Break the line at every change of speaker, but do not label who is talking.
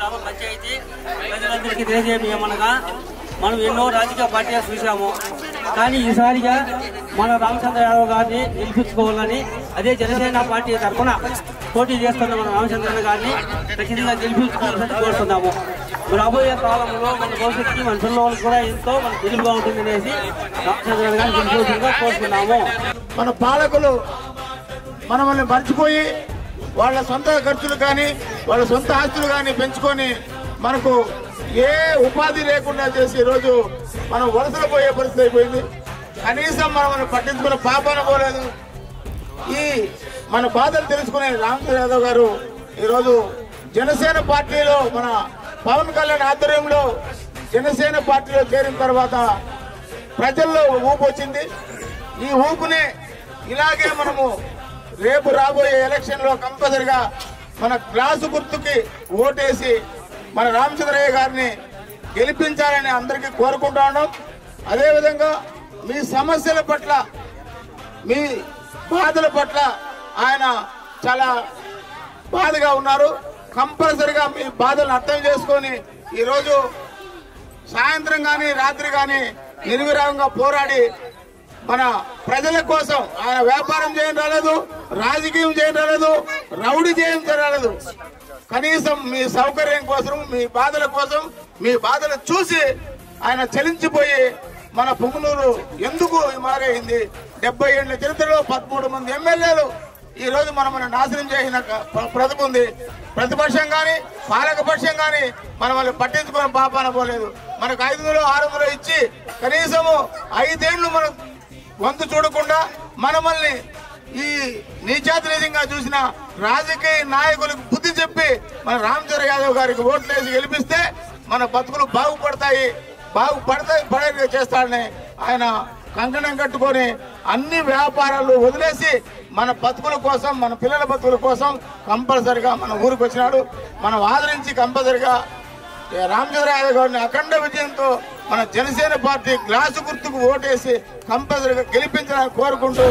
గ్రామ పంచాయతీ. ప్రజలందరికీ ఏమనగా మనం ఎన్నో రాజకీయ పార్టీలు చూసాము కానీ ఈసారిగా మన రామచంద్ర యాదవ్ గారిని గెలిపించుకోవాలని అదే జనసేన పార్టీ తరఫున పోటీ చేస్తున్న మన రామచంద్రన్ గారిని ఖచ్చితంగా గెలిపించుకోవాలని కోరుతున్నాము. రాబోయే కాలంలో మన భవిష్యత్తుకి మన పిల్లలకు కూడా ఎంతో మన తెలుగుగా ఉంటుంది అనేసి రామచంద్రన్ గారిని గెలిపించాలని కోరుతున్నాము.
మన పాలకులు మనల్ని మర్చిపోయి వాళ్ళ సొంత ఖర్చులు కానీ వాళ్ళ సొంత ఆస్తులు కానీ పెంచుకొని మనకు ఏ ఉపాధి లేకుండా చేసి ఈరోజు మనం వలసలు పోయే పరిస్థితి అయిపోయింది. కనీసం మనం పట్టించుకున్న పాపాన పోలేదు. ఈ మన బాధలు తెలుసుకునే రామచంద్ర యాదవ్ గారు ఈరోజు జనసేన పార్టీలో మన పవన్ కళ్యాణ్ ఆధ్వర్యంలో జనసేన పార్టీలో చేరిన తర్వాత ప్రజల్లో ఊపు వచ్చింది. ఈ ఊపుని ఇలాగే మనము రేపు రాబోయే ఎలక్షన్లో కంపల్సరిగా మన క్లాసు గుర్తుకి ఓటేసి మన రామచంద్రయ్య గారిని గెలిపించాలని అందరికీ కోరుకుంటాను. అదేవిధంగా మీ సమస్యల పట్ల మీ బాధల పట్ల ఆయన చాలా బాధగా ఉన్నారు. కంపల్సరిగా మీ బాధలను అర్థం చేసుకొని ఈరోజు సాయంత్రం కానీ రాత్రి కానీ నిర్విరామంగా పోరాడి మన ప్రజల కోసం ఆయన వ్యాపారం చేయడం రాలేదు రాజకీయం చేయడం రాలేదు రౌడీ చేయడం రాలేదు. కనీసం మీ సౌకర్యం కోసం మీ బాధల కోసం మీ బాధలు చూసి ఆయన చలించిపోయి మన పుంగనూరు ఎందుకు మారైంది డెబ్బై ఏళ్ళ చరిత్రలో పదమూడు మంది ఎమ్మెల్యేలు ఈ రోజు మనం నాశనం చేసిన ప్ర- ప్రతిభ ఉంది. ప్రతిపక్షం కానీ పాలకపక్షం కానీ మనం వాళ్ళు పట్టించుకోవడం పాపాన పోలేదు. మనకు ఐదు వందలు ఆరు వందలు ఇచ్చి కనీసము ఐదేళ్ళు మనం వంతు చూడకుండా మనమల్ని ఈ నీచాతిరేజంగా చూసిన రాజకీయ నాయకులకు బుద్ధి చెప్పి మన రామచంద్ర యాదవ్ గారికి ఓట్లు వేసి గెలిపిస్తే మన బతుకులు బాగుపడతాయి బాగుపడతాయి పడే చేస్తాడని ఆయన కంకణం కట్టుకొని అన్ని వ్యాపారాలు వదిలేసి మన బతుకుల కోసం మన పిల్లల బతుకుల కోసం కంపల్సరిగా మన ఊరికి వచ్చినాడు. మనం ఆదరించి కంపల్సరిగా రామచంద్ర యాదవ్ గారిని అఖండ విజయంతో మన జనసేన పార్టీ గ్లాసు గుర్తుకు ఓటేసి కంపల్సరీగా గెలిపించాలని కోరుకుంటూ